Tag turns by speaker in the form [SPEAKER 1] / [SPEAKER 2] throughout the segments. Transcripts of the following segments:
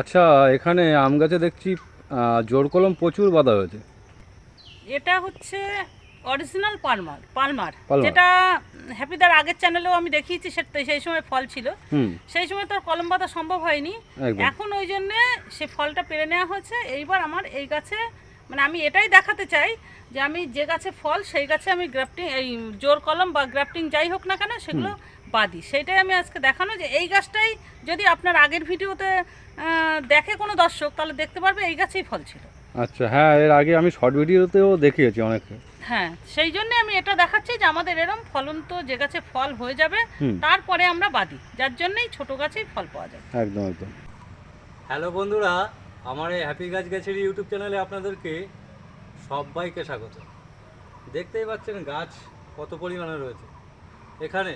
[SPEAKER 1] আচ্ছা এখানে আম গাছে দেখছি জোর কলম প্রচুর বাধা হয়েছে।
[SPEAKER 2] এটা হচ্ছে অরিজিনাল পালমার পালমার। যেটা হ্যাপিদার আগের চ্যানেলেও আমি দেখিয়েছি সেটা সেই সময় ফল ছিল। সেই সময় তো আর কলম বাঁধা সম্ভব হয়নি। এখন ওই জন্যে সে ফলটা পেরে নেওয়া হয়েছে। এইবার আমার এই গাছে মানে আমি এটাই দেখাতে চাই যে আমি যে গাছে ফল সেই গাছে আমি গ্রাফটিং এই জোর কলম বা গ্রাফটিং যাই হোক না কেন সেগুলো বাদি সেইটাই আমি আজকে দেখানো যে এই গাছটাই যদি আপনার আগের ভিডিওতে দেখে কোনো দর্শক তাহলে দেখতে পারবে এই গাছেই ফল ছিল।
[SPEAKER 1] আচ্ছা হ্যাঁ এর আগে আমি শর্ট ভিডিওতেও দেখিয়েছি অনেকে
[SPEAKER 2] হ্যাঁ সেই জন্য আমি এটা দেখাচ্ছি যে আমাদের এরম ফলন তো যে গাছে ফল হয়ে যাবে তারপরে আমরা বাদি যার জন্যই ছোট গাছেই ফল পাওয়া যাবে
[SPEAKER 1] একদম একদম।
[SPEAKER 3] হ্যালো বন্ধুরা আমার এই হ্যাপি গাছ গাছের ইউটিউব চ্যানেলে আপনাদেরকে সবাইকে স্বাগত। দেখতেই পাচ্ছেন গাছ কত পরিমাণে রয়েছে। এখানে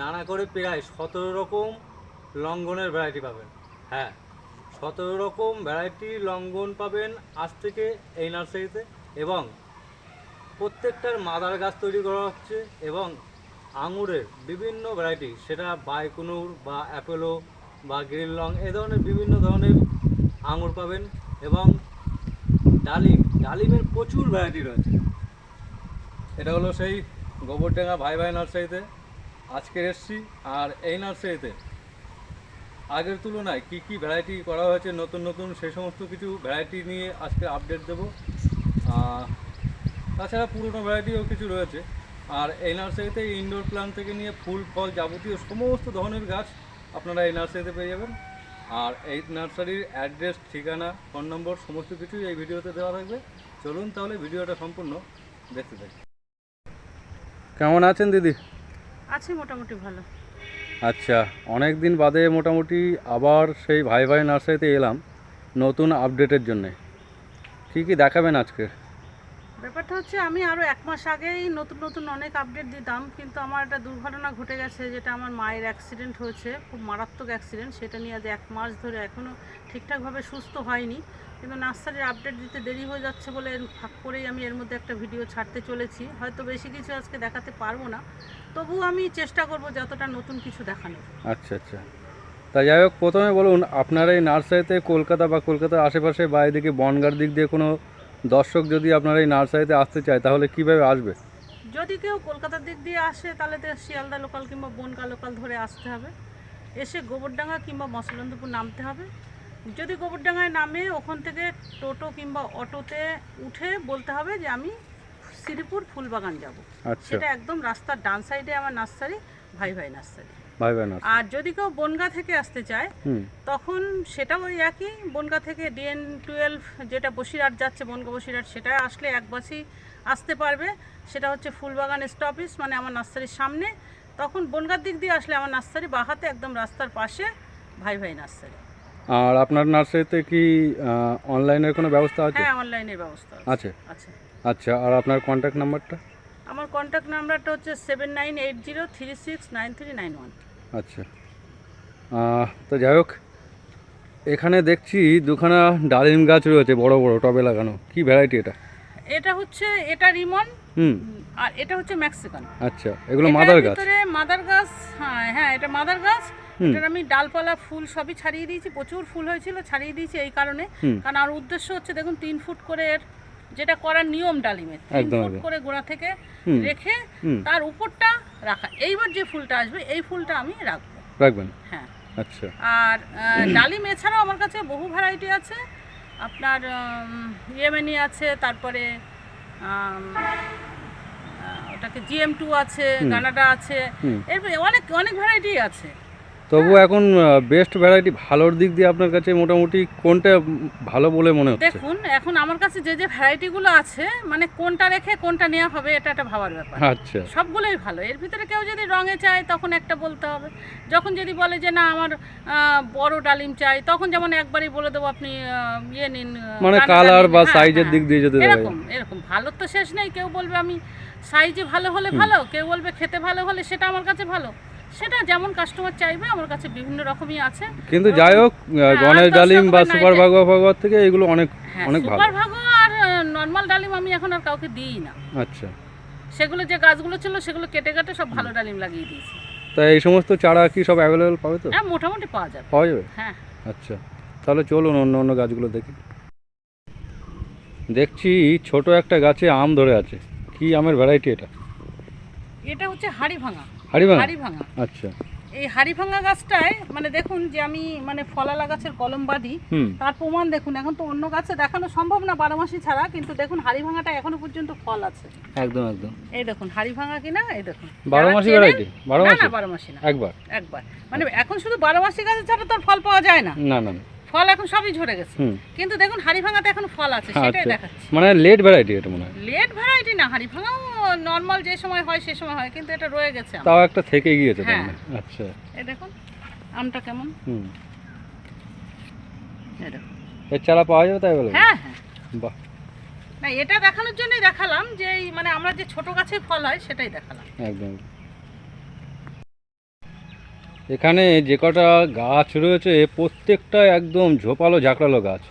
[SPEAKER 3] নানা করে প্রায় সতেরো রকম লঙ্ঘনের ভ্যারাইটি পাবেন। হ্যাঁ সতেরো রকম ভ্যারাইটি লঙ্ঘন পাবেন আজ থেকে এই নার্সারিতে এবং প্রত্যেকটার মাদার গাছ তৈরি করা হচ্ছে এবং আঙুরের বিভিন্ন ভ্যারাইটি সেটা বাইকুনুর বা অ্যাপেলো বা গ্রিন লং এ ধরনের বিভিন্ন ধরনের আঙুর পাবেন এবং ডালিম, ডালিমের প্রচুর ভ্যারাইটি রয়েছে। এটা হলো সেই গোবরডাঙ্গা ভাই ভাই নার্সারিতে আজকে এসছি আর এই নার্সারিতে আগের তুলনায় কি কি ভ্যারাইটি করা হয়েছে, নতুন নতুন সেই সমস্ত কিছু ভ্যারাইটি নিয়ে আজকে আপডেট দেবো। তাছাড়া পুরনো ভ্যারাইটিও কিছু রয়েছে। আর এই নার্সারিতে ইনডোর প্ল্যান্ট থেকে নিয়ে ফুল, ফল যাবতীয় সমস্ত ধরনের গাছ আপনারা এই নার্সারিতে পেয়ে যাবেন। আর এই নার্সারির অ্যাড্রেস ঠিকানা ফোন নম্বর সমস্ত কিছুই এই ভিডিওতে দেওয়া থাকবে। চলুন তাহলে ভিডিওটা সম্পূর্ণ দেখতে থাকি।
[SPEAKER 1] কেমন আছেন দিদি?
[SPEAKER 2] আছে মোটামুটি ভালো।
[SPEAKER 1] আচ্ছা অনেক দিন বাদে মোটামুটি আবার সেই ভাই ভাই নার্সারিতে এলাম নতুন আপডেটের জন্যে। কী কী দেখাবেন আজকে?
[SPEAKER 2] ব্যাপারটা হচ্ছে আমি আরও এক মাস আগেই নতুন নতুন অনেক আপডেট দিতাম, কিন্তু আমার একটা দুর্ঘটনা ঘটে গেছে যেটা আমার মায়ের অ্যাক্সিডেন্ট হয়েছে, খুব মারাত্মক অ্যাক্সিডেন্ট সেটা নিয়ে আজ এক মাস ধরে এখনও ঠিকঠাকভাবে সুস্থ হয়নি। কিন্তু নার্সারির আপডেট দিতে দেরি হয়ে যাচ্ছে বলে ফাঁক করেই আমি এর মধ্যে একটা ভিডিও ছাড়তে চলেছি। হয়তো বেশি কিছু আজকে দেখাতে পারব না, তবুও আমি চেষ্টা করব যতটা নতুন কিছু দেখানোর।
[SPEAKER 1] আচ্ছা আচ্ছা। তা যাই হোক, প্রথমে বলুন, আপনার এই নার্সারিতে কলকাতা বা কলকাতার আশেপাশে বা এদিকে বনগার দিক দিয়ে কোনো দর্শক যদি আপনার এই নার্সারিতে আসতে চায় তাহলে কীভাবে আসবে?
[SPEAKER 2] যদি কেউ কলকাতার দিক দিয়ে আসে তাহলে তো শিয়ালদা লোকাল কিংবা বনগা লোকাল ধরে আসতে হবে। এসে গোবরডাঙ্গা কিংবা মসলন্দপুর নামতে হবে। যদি গোবরডাঙ্গায় নামে ওখান থেকে টোটো কিংবা অটোতে উঠে বলতে হবে যে আমি শ্রীপুর ফুলবাগান যাব।
[SPEAKER 1] আচ্ছা।
[SPEAKER 2] সেটা একদম রাস্তার ডান সাইডে আমার নার্সারি ভাই ভাই নার্সারি। আর যদি কেউ বনগা থেকে আসতে চায় তখন সেটাও ওই একই বনগা থেকে ডিএন টুয়েলভ যেটা বসিরহাট যাচ্ছে বনগা বসিরহাট সেটা আসলে এক বাসই আসতে পারবে। সেটা হচ্ছে ফুলবাগান স্টপিস মানে আমার নার্সারির সামনে। তখন বনগার দিক দিয়ে আসলে আমার নার্সারি বাহাতে একদম রাস্তার পাশে ভাই ভাই নার্সারি।
[SPEAKER 1] আর আপনার নার্সারিতে কি অনলাইনের কোনো ব্যবস্থা আছে?
[SPEAKER 2] হ্যাঁ অনলাইনের ব্যবস্থা
[SPEAKER 1] আছে।
[SPEAKER 2] আছে?
[SPEAKER 1] আচ্ছা আর আপনার কন্ট্যাক্ট নাম্বারটা
[SPEAKER 2] আমার কন্ট্যাক্ট নাম্বারটা হচ্ছে seven nine eight zero three six nine three nine one
[SPEAKER 1] আচ্ছা। তো যাই হোক এখানে দেখছি দুখানা ডালিম গাছ রয়েছে বড় বড় টবে লাগানো। কি ভ্যারাইটি এটা?
[SPEAKER 2] এটা হচ্ছে এটা রিমন
[SPEAKER 1] হুম।
[SPEAKER 2] আর এটা হচ্ছে মেক্সিকান।
[SPEAKER 1] আচ্ছা এগুলো মাদার গাছ?
[SPEAKER 2] ভিতরে মাদার গাছ হ্যাঁ হ্যাঁ এটা মাদার গাছ। এটার আমি ডালপালা ফুল সবই ছাড়িয়ে দিয়েছি প্রচুর ফুল হয়েছিল ছাড়িয়ে দিয়েছি এই কারণে। কারণ আর উদ্দেশ্য হচ্ছে দেখুন তিন ফুট করে এর যেটা করার নিয়ম ডালিমের।
[SPEAKER 1] একদম,
[SPEAKER 2] করে গোড়া থেকে রেখে তার উপরটা রাখা। এইবার যে ফুলটা আসবে এই ফুলটা আমি রাখব।
[SPEAKER 1] রাখবেন?
[SPEAKER 2] হ্যাঁ।
[SPEAKER 1] আচ্ছা।
[SPEAKER 2] আর ডালিম এছাড়াও আমার কাছে বহু ভ্যারাইটি আছে। আপনার ইয়েমেনি আছে তারপরে ওটাকে জিএম টু আছে গানাডা আছে। এরপরে অনেক অনেক ভ্যারাইটি আছে।
[SPEAKER 1] তবু এখন বেস্ট ভ্যারাইটি ভালোর দিক দিয়ে আপনার কাছে মোটামুটি কোনটা ভালো বলে মনে হচ্ছে?
[SPEAKER 2] দেখুন এখন আমার কাছে যে যে ভ্যারাইটিগুলো আছে মানে কোনটা রেখে কোনটা নেওয়া হবে এটা একটা ভাবার ব্যাপার।
[SPEAKER 1] আচ্ছা।
[SPEAKER 2] সবগুলোই ভালো। এর ভিতরে কেউ যদি রঙে চায় তখন একটা বলতে হবে। যখন যদি বলে যে না আমার বড় ডালিম চাই তখন যেমন একবারই বলে দেবো আপনি ইয়ে নিন
[SPEAKER 1] মানে কালার বা
[SPEAKER 2] হ্যাঁ,
[SPEAKER 1] সাইজের
[SPEAKER 2] হ্যাঁ।
[SPEAKER 1] দিক দিয়ে যদি দেখা
[SPEAKER 2] এরকম এরকম। ভালো তো শেষ নেই। কেউ বলবে আমি সাইজে ভালো হলে ভালো। কেউ বলবে খেতে ভালো হলে সেটা আমার কাছে ভালো। সেটা যেমন কাস্টমার চাইবে আমার কাছে বিভিন্ন রকমই আছে।
[SPEAKER 1] কিন্তু যাই হোক
[SPEAKER 2] হ্যাঁ,
[SPEAKER 1] গণেশ ডালিম বা সুপার
[SPEAKER 2] নাইটে-
[SPEAKER 1] ভাগোয়া থেকে এগুলো অনেক
[SPEAKER 2] হ্যাঁ
[SPEAKER 1] অনেক ভালো।
[SPEAKER 2] সুপার ভাগো আর নর্মাল ডালিম আমি এখন আর কাউকে দিই না।
[SPEAKER 1] আচ্ছা।
[SPEAKER 2] সেগুলো যে গাছগুলো ছিল সেগুলো কেটে কেটে সব ভালো ডালিম লাগিয়ে দিয়েছি।
[SPEAKER 1] তা এই সমস্ত চারা কি সব অ্যাভেলেবেল পাবে তো?
[SPEAKER 2] হ্যাঁ মোটামুটি পাওয়া যাবে।
[SPEAKER 1] পাওয়া যাবে?
[SPEAKER 2] হ্যাঁ।
[SPEAKER 1] আচ্ছা। তাহলে চলুন অন্য অন্য গাছগুলো দেখি। দেখছি ছোট একটা গাছে আম ধরে আছে। কি আমের ভ্যারাইটি এটা?
[SPEAKER 2] এটা হচ্ছে হাড়ি ভাঙা।
[SPEAKER 1] হাড়িভাঙা? আচ্ছা।
[SPEAKER 2] এই হাড়ি গাছটায় মানে দেখুন যে আমি মানে ফলালা গাছের কলম বাঁধি তার প্রমাণ দেখুন। এখন তো অন্য গাছে দেখানো সম্ভব না বারো মাসি ছাড়া কিন্তু দেখুন এখনও পর্যন্ত ফল আছে।
[SPEAKER 1] একদম একদম।
[SPEAKER 2] এই দেখুন হাড়ি কিনা এই দেখুন।
[SPEAKER 1] বারো মাসি ভ্যারাইটি বারো মাসি
[SPEAKER 2] না বারো মাসি না।
[SPEAKER 1] একবার?
[SPEAKER 2] একবার। মানে এখন শুধু বারো মাসি গাছে ছাড়া তো আর ফল পাওয়া যায় না।
[SPEAKER 1] না না না।
[SPEAKER 2] ফল এখন সবই ঝরে গেছে। কিন্তু দেখুন হাড়ি ভাঙাতে এখন ফল আছে সেটাই
[SPEAKER 1] আচ্ছা।
[SPEAKER 2] দেখাচ্ছি।
[SPEAKER 1] মানে লেট ভ্যারাইটি এটা মনে হয়।
[SPEAKER 2] লেট ভ্যারাইটি না হাড়ি ভাঙাও নর্মাল যে সময় হয় সে সময় হয় কিন্তু এটা রয়ে গেছে
[SPEAKER 1] তাও একটা থেকে গিয়েছে
[SPEAKER 2] হ্যাঁ।
[SPEAKER 1] মানে। আচ্ছা।
[SPEAKER 2] এই দেখুন আমটা কেমন?
[SPEAKER 1] হুম।
[SPEAKER 2] এই দেখুন।
[SPEAKER 1] এর চারা পাওয়া যাবে তাই বলে?
[SPEAKER 2] হ্যাঁ হ্যাঁ।
[SPEAKER 1] বাহ।
[SPEAKER 2] না এটা দেখানোর জন্যই দেখালাম যে মানে আমরা যে ছোট গাছে ফল হয় সেটাই দেখালাম।
[SPEAKER 1] একদম। এখানে যে কটা গাছ রয়েছে প্রত্যেকটা একদম ঝোপালো ঝাঁকড়ালো গাছ।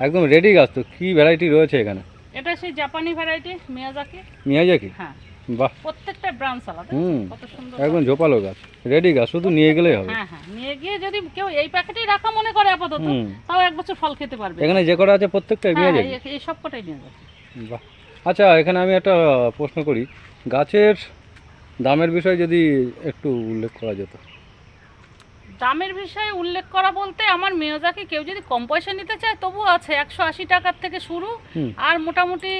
[SPEAKER 1] একদম রেডি গাছ তো কী ভ্যারাইটি রয়েছে এখানে?
[SPEAKER 2] এটা সেই জাপানি ভ্যারাইটি মিয়াজাকি
[SPEAKER 1] মিয়াজাকি
[SPEAKER 2] হ্যাঁ।
[SPEAKER 1] বাহ।
[SPEAKER 2] প্রত্যেকটা ব্রাঞ্চ আলাদা
[SPEAKER 1] হুম।
[SPEAKER 2] কত সুন্দর
[SPEAKER 1] একদম ঝোপালো গাছ। রেডি গাছ শুধু নিয়ে গেলেই হবে।
[SPEAKER 2] হ্যাঁ হ্যাঁ। নিয়ে গিয়ে যদি কেউ এই প্যাকেটেই রাখা মনে করে আপাতত তাও এক বছর ফল খেতে পারবে।
[SPEAKER 1] এখানে যে কটা আছে প্রত্যেকটা
[SPEAKER 2] হ্যাঁ
[SPEAKER 1] মিয়াজাকি
[SPEAKER 2] এই- এই সব কটাই নিয়ে যাচ্ছে।
[SPEAKER 1] বাহ। আচ্ছা এখানে আমি একটা প্রশ্ন করি। গাছের দামের বিষয়ে যদি একটু উল্লেখ করা যেত।
[SPEAKER 2] দামের বিষয়ে উল্লেখ করা বলতে আমার মেয়জাকে কেউ যদি কম পয়সা নিতে চায় তবুও আছে একশো আশি টাকার থেকে শুরু। আর মোটামুটি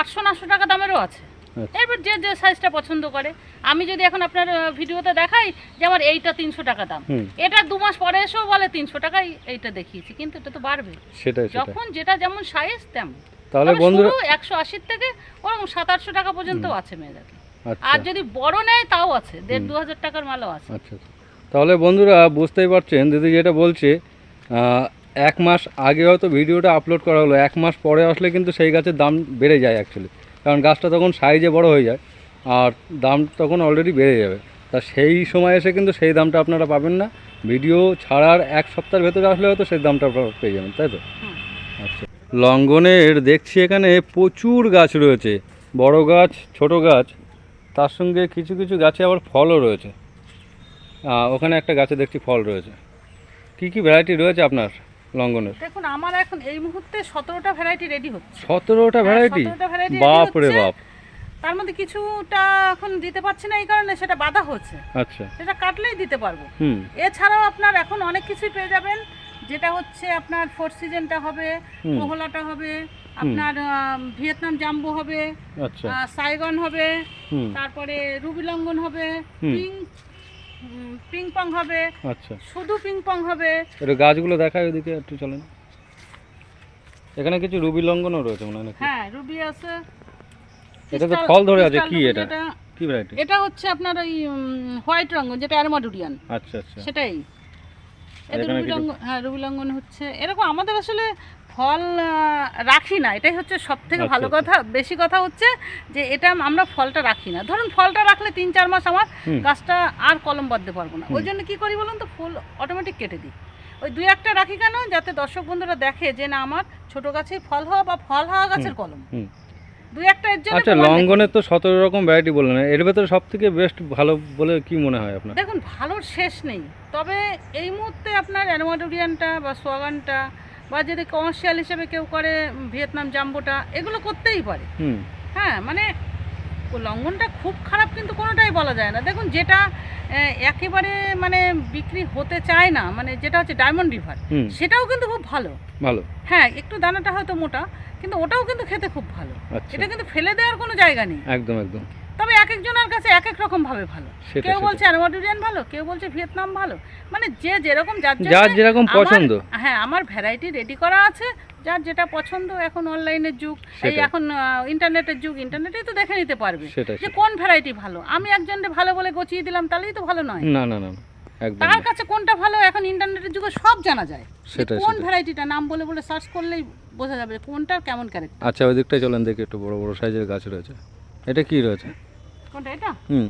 [SPEAKER 2] আটশো নশো টাকা দামেরও আছে।
[SPEAKER 1] আচ্ছা।
[SPEAKER 2] এবার যে যে সাইজটা পছন্দ করে। আমি যদি এখন আপনার ভিডিওতে দেখাই যে আমার এইটা তিনশো টাকা দাম। এটা দু মাস পরে এসেও বলে তিনশো টাকাই এইটা দেখিয়েছি কিন্তু এটা তো বাড়বে।
[SPEAKER 1] সেটাই
[SPEAKER 2] যখন যেটা যেমন সাইজ তেমন।
[SPEAKER 1] তাহলে বন্ধুরা
[SPEAKER 2] একশো আশির থেকে ওরকম সাত আটশো টাকা পর্যন্ত আছে মেয়েদেরকে
[SPEAKER 1] আচ্ছা।
[SPEAKER 2] আর যদি বড় নেয় তাও আছে। দেড় দু হাজার টাকার মালও আছে।
[SPEAKER 1] আচ্ছা আচ্ছা। তাহলে বন্ধুরা বুঝতেই পারছেন, দিদি যেটা বলছে এক মাস আগে হয়তো ভিডিওটা আপলোড করা হলো, এক মাস পরে আসলে কিন্তু সেই গাছের দাম বেড়ে যায় অ্যাকচুয়ালি কারণ গাছটা তখন সাইজে বড় হয়ে যায়, আর দাম তখন অলরেডি বেড়ে যাবে। তা সেই সময় এসে কিন্তু সেই দামটা আপনারা পাবেন না, ভিডিও ছাড়ার এক সপ্তাহের ভেতরে আসলে হয়তো সেই দামটা আপনারা পেয়ে যাবেন, তাই তো? আচ্ছা লঙ্ঘনের দেখছি এখানে প্রচুর গাছ রয়েছে, বড় গাছ, ছোট গাছ, তার সঙ্গে কিছু কিছু গাছে আবার ফলও রয়েছে। ওখানে একটা গাছে দেখছি ফল রয়েছে। কি কি ভ্যারাইটি রয়েছে আপনার লঙ্গনের?
[SPEAKER 2] দেখুন আমার এখন এই মুহূর্তে সতেরোটা ভ্যারাইটি রেডি হচ্ছে।
[SPEAKER 1] সতেরোটা ভ্যারাইটি বাপ রে বাপ।
[SPEAKER 2] তার মধ্যে কিছুটা এখন দিতে পারছি না এই কারণে সেটা বাধা হচ্ছে।
[SPEAKER 1] আচ্ছা।
[SPEAKER 2] সেটা কাটলেই দিতে পারব।
[SPEAKER 1] হুম।
[SPEAKER 2] এছাড়াও আপনার এখন অনেক কিছুই পেয়ে যাবেন যেটা হচ্ছে আপনার ফোর সিজনটা হবে। কোহলাটা হবে আপনার ভিয়েতনাম জাম্বো হবে
[SPEAKER 1] আচ্ছা।
[SPEAKER 2] সাইগন হবে তারপরে রুবি লঙ্ঘন হবে
[SPEAKER 1] হুম।
[SPEAKER 2] পিং পিং হবে।
[SPEAKER 1] আচ্ছা।
[SPEAKER 2] শুধু পিং পং হবে।
[SPEAKER 1] একটু গাছগুলো দেখায় ওদিকে একটু চলেন। এখানে কিছু রুবি লঙ্ঘনও রয়েছে মনে হয়
[SPEAKER 2] হ্যাঁ রুবি আছে।
[SPEAKER 1] এটা তো ফল ধরে আছে কি এটা? কি ভ্যারাইটি
[SPEAKER 2] এটা হচ্ছে আপনার ওই হোয়াইট রঙ্গন যেটা অ্যারোমাডুরিয়ান
[SPEAKER 1] আচ্ছা আচ্ছা।
[SPEAKER 2] সেটাই। রুবি লঙ্ঘন হ্যাঁ রুবি লঙ্ঘন হচ্ছে। এরকম আমাদের আসলে ফল রাখি না এটাই হচ্ছে সব থেকে
[SPEAKER 1] আচ্ছা,
[SPEAKER 2] ভালো
[SPEAKER 1] আচ্ছা।
[SPEAKER 2] কথা। বেশি কথা হচ্ছে যে এটা আমরা ফলটা রাখি না। ধরুন ফলটা রাখলে তিন চার মাস আমার গাছটা আর কলম বাঁধতে পারব না। ওই জন্য কী করি বলুন তো ফুল অটোমেটিক কেটে দিই। ওই দুই একটা রাখি কেন? যাতে দর্শক বন্ধুরা দেখে যে না আমার ছোট গাছেই ফল হওয়া বা ফল হওয়া গাছের কলম। দুই একটা এর জন্য
[SPEAKER 1] আচ্ছা লঙ্ঘনের তো সতেরো রকম ভ্যারাইটি বললেন। এর ভেতরে সব থেকে বেস্ট ভালো বলে কি মনে হয় আপনার?
[SPEAKER 2] দেখুন ভালোর শেষ নেই। তবে এই মুহূর্তে আপনার অ্যানোমাটোরিয়ানটা বা সোয়াগানটা বা যদি কমার্শিয়াল হিসেবে কেউ করে ভিয়েতনাম জাম্বোটা এগুলো করতেই পারে। হ্যাঁ মানে লঙ্ঘনটা খুব খারাপ কিন্তু কোনোটাই বলা যায় না। দেখুন যেটা একেবারে মানে বিক্রি হতে চায় না মানে যেটা হচ্ছে ডায়মন্ড রিভার সেটাও কিন্তু খুব ভালো।
[SPEAKER 1] ভালো।
[SPEAKER 2] হ্যাঁ একটু দানাটা হয়তো মোটা কিন্তু ওটাও কিন্তু খেতে খুব ভালো।
[SPEAKER 1] আচ্ছা।
[SPEAKER 2] এটা কিন্তু ফেলে দেওয়ার কোনো জায়গা নেই।
[SPEAKER 1] একদম একদম।
[SPEAKER 2] তবে এক একজনের কাছে এক এক রকম ভাবে ভালো। কেউ বলছে অ্যারোমাডুরিয়ান ভালো কেউ বলছে ভিয়েতনাম ভালো। মানে যে যেরকম যার
[SPEAKER 1] যার যেরকম পছন্দ।
[SPEAKER 2] হ্যাঁ আমার ভ্যারাইটি রেডি করা আছে যার যেটা পছন্দ এখন অনলাইনের যুগ এই এখন ইন্টারনেটের যুগ ইন্টারনেটেই তো দেখে নিতে পারবে যে কোন ভ্যারাইটি ভালো। আমি একজনকে ভালো বলে গচিয়ে দিলাম তাহলেই তো ভালো নয়।
[SPEAKER 1] না না না
[SPEAKER 2] তার কাছে কোনটা ভালো এখন ইন্টারনেটের যুগে সব জানা যায়। কোন ভ্যারাইটিটা নাম বলে বলে সার্চ করলেই বোঝা যাবে কোনটার কেমন ক্যারেক্টার
[SPEAKER 1] আচ্ছা ওই দিকটায় চলেন দেখি একটু বড় বড় সাইজের গাছ রয়েছে। এটা কি রয়েছে?
[SPEAKER 2] কোনটা এটা?
[SPEAKER 1] হুম।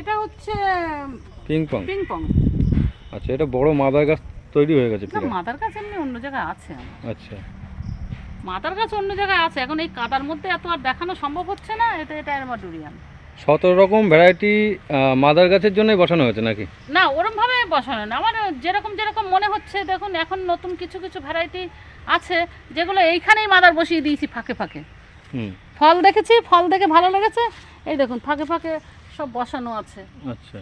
[SPEAKER 2] এটা হচ্ছে
[SPEAKER 1] পিং পং
[SPEAKER 2] পিং পং
[SPEAKER 1] আচ্ছা এটা বড় মাদার গাছ তৈরি হয়ে গেছে
[SPEAKER 2] না মাদার গাছ এমনি অন্য জায়গায় আছে
[SPEAKER 1] আচ্ছা।
[SPEAKER 2] মাদার গাছ অন্য জায়গায় আছে এখন এই কাদার মধ্যে এত আর দেখানো সম্ভব হচ্ছে না এটা এটা অ্যারোমাডুরিয়ান
[SPEAKER 1] সতেরো রকম ভ্যারাইটি মাদার গাছের জন্যই বসানো হয়েছে নাকি?
[SPEAKER 2] না ওরমভাবে বসানো না। আমার যেরকম যেরকম মনে হচ্ছে দেখুন এখন নতুন কিছু কিছু ভ্যারাইটি আছে যেগুলো এইখানেই মাদার বসিয়ে দিয়েছি ফাঁকে ফাঁকে।
[SPEAKER 1] হুম।
[SPEAKER 2] ফল দেখেছি ফল দেখে ভালো লেগেছে। এই দেখুন ফাঁকে ফাঁকে সব বসানো আছে।
[SPEAKER 1] আচ্ছা।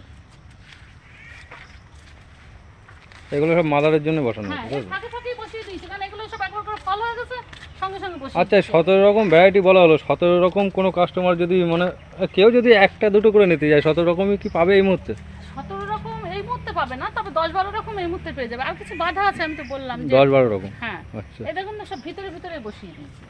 [SPEAKER 1] এগুলো সব মাদারের জন্য বসানো
[SPEAKER 2] হ্যাঁ ফাঁকে ফাঁকেই বসিয়ে দিয়েছি কারণ এগুলো সব একবার করে ফল হয়ে গেছে সঙ্গে সঙ্গে বসিয়ে
[SPEAKER 1] আচ্ছা। সতেরো রকম ভ্যারাইটি বলা হলো সতেরো রকম কোনো কাস্টমার যদি মানে কেউ যদি একটা দুটো করে নিতে যায় সতেরো রকমই কি পাবে এই মুহূর্তে?
[SPEAKER 2] সতেরো রকম এই মুহূর্তে পাবে না তবে দশ বারো রকম এই মুহূর্তে পেয়ে যাবে। আর কিছু বাধা আছে আমি তো বললাম যে
[SPEAKER 1] দশ বারো রকম?
[SPEAKER 2] হ্যাঁ।
[SPEAKER 1] আচ্ছা।
[SPEAKER 2] এই দেখুন না সব ভিতরে ভিতরে বসিয়ে দিয়েছি।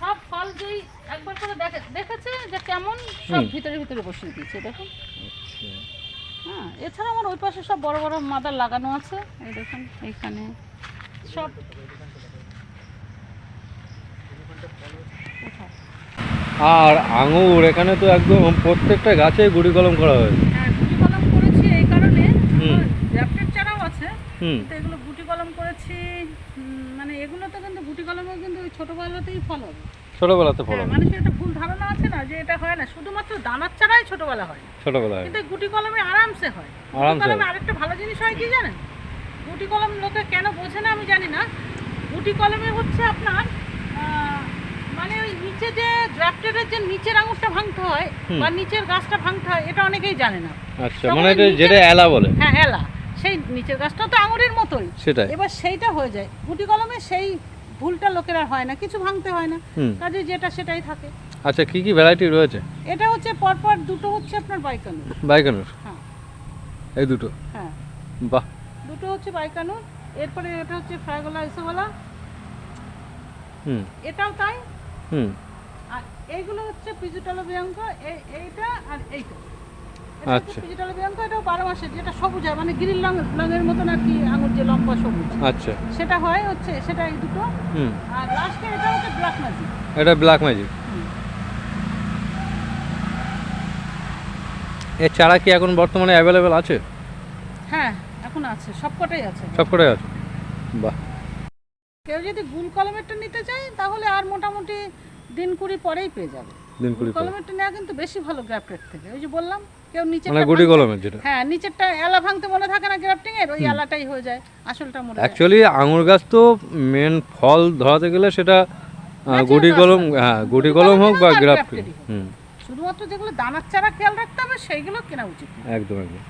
[SPEAKER 2] সব ফল যেই একবার করে দেখে দেখেছে যে কেমন সব। ভিতরে ভিতরে বসিয়ে দিয়েছে দেখুন হ্যাঁ এছাড়া আমার ওই পাশে সব বড় বড় মাদার লাগানো আছে এই দেখুন এইখানে সব?
[SPEAKER 1] আর আঙুর এখানে তো একদম প্রত্যেকটা গাছে গুড়ি কলম করা হয়েছে
[SPEAKER 2] হ্যাঁ গুটি কলম করেছি এই কারণে
[SPEAKER 1] হুম।
[SPEAKER 2] চারাও আছে
[SPEAKER 1] হুম
[SPEAKER 2] কিন্তু এগুলো গুটি কলম করেছি মানে এগুলো তো কিন্তু গুটি কলমে কিন্তু ছোটোবেলাতেই ফল হবে
[SPEAKER 1] ছোটবেলাতে
[SPEAKER 2] হ্যাঁ,
[SPEAKER 1] ফলানো
[SPEAKER 2] মানুষের একটা ভুল ধারণা আছে না যে এটা হয় না। শুধুমাত্র দানার চারাই ছোটবেলা হয়।
[SPEAKER 1] ছোটবেলায়।
[SPEAKER 2] কিন্তু গুটি কলমে আরামসে হয়।
[SPEAKER 1] আরামসে
[SPEAKER 2] কলমে
[SPEAKER 1] হয়।
[SPEAKER 2] আরেকটা ভালো জিনিস হয় কি জানেন? গুটি কলম লোকে কেন বোঝে না আমি জানি না। গুটি কলমে হচ্ছে আপনার মানে ওই নিচে যে গ্রাফটেডের যে নিচের আঙুরটা ভাঙতে হয় বা নিচের গাছটা ভাঙতে হয় এটা অনেকেই জানে না।
[SPEAKER 1] আচ্ছা মানে এটা যেটা এলা বলে।
[SPEAKER 2] হ্যাঁ এলা। সেই নিচের গাছটা তো আঙুরের মতোই।
[SPEAKER 1] সেটাই।
[SPEAKER 2] এবার সেইটা হয়ে যায়। গুটি কলমে সেই ভুলটা লোকের আর হয় না কিছু ভাঙতে হয় না। কাজে যেটা সেটাই থাকে।
[SPEAKER 1] আচ্ছা কি কি ভ্যারাইটি রয়েছে?
[SPEAKER 2] এটা হচ্ছে পরপর দুটো হচ্ছে আপনার বাইকানুর।
[SPEAKER 1] বাইকানুর?
[SPEAKER 2] হ্যাঁ।
[SPEAKER 1] এই দুটো?
[SPEAKER 2] হ্যাঁ।
[SPEAKER 1] বাহ।
[SPEAKER 2] দুটো হচ্ছে বাইকানুর এরপরে এটা হচ্ছে ফ্রাইগোলা ইসোগোলা
[SPEAKER 1] হুম।
[SPEAKER 2] এটাও তাই?
[SPEAKER 1] হুম।
[SPEAKER 2] আর এইগুলো হচ্ছে পিজুটালো বিয়াঙ্ক এইটা আর এইটা।
[SPEAKER 1] আচ্ছা।
[SPEAKER 2] পিজুটালো বিয়াঙ্ক এটাও বারো মাসের যেটা সবুজ হয় মানে গ্রিল রঙ রঙের মতন আর কি আঙুর যে লম্বা সবুজ।
[SPEAKER 1] আচ্ছা।
[SPEAKER 2] সেটা হয় হচ্ছে সেটা এই দুটো।
[SPEAKER 1] হুম।
[SPEAKER 2] আর লাস্টে এটা হচ্ছে ব্ল্যাক ম্যাজিক
[SPEAKER 1] এটা ব্ল্যাক ম্যাজিক এর চারা কি এখন বর্তমানে অ্যাভেলেবেল আছে?
[SPEAKER 2] হ্যাঁ এখন আছে সবকটাই আছে।
[SPEAKER 1] সবকটাই আছে। বাহ।
[SPEAKER 2] কেউ যদি গুল কলমেরটা নিতে চায় তাহলে আর মোটামুটি দিন কুড়ি পরেই পেয়ে যাবে।
[SPEAKER 1] দিন কুড়ি
[SPEAKER 2] কলমেরটা নেওয়া কিন্তু বেশি ভালো গ্রাফটের থেকে। ওই যে বললাম কেউ নিচে
[SPEAKER 1] মানে গুটি কলমের যেটা।
[SPEAKER 2] হ্যাঁ নিচেরটা এলা ভাঙতে মনে থাকে না গ্রাফটিং এর ওই এলাটাই হয়ে যায় আসলটা মরে
[SPEAKER 1] অ্যাকচুয়ালি আঙুর গাছ তো মেন ফল ধরাতে গেলে সেটা আহ, গুটি কলম হ্যাঁ। গুটি কলম হোক বা গ্রাফটিং। হুম।
[SPEAKER 2] শুধুমাত্র যেগুলো দানার চারা খেয়াল রাখতে হবে সেইগুলো কেনা উচিত।
[SPEAKER 1] একদম একদম।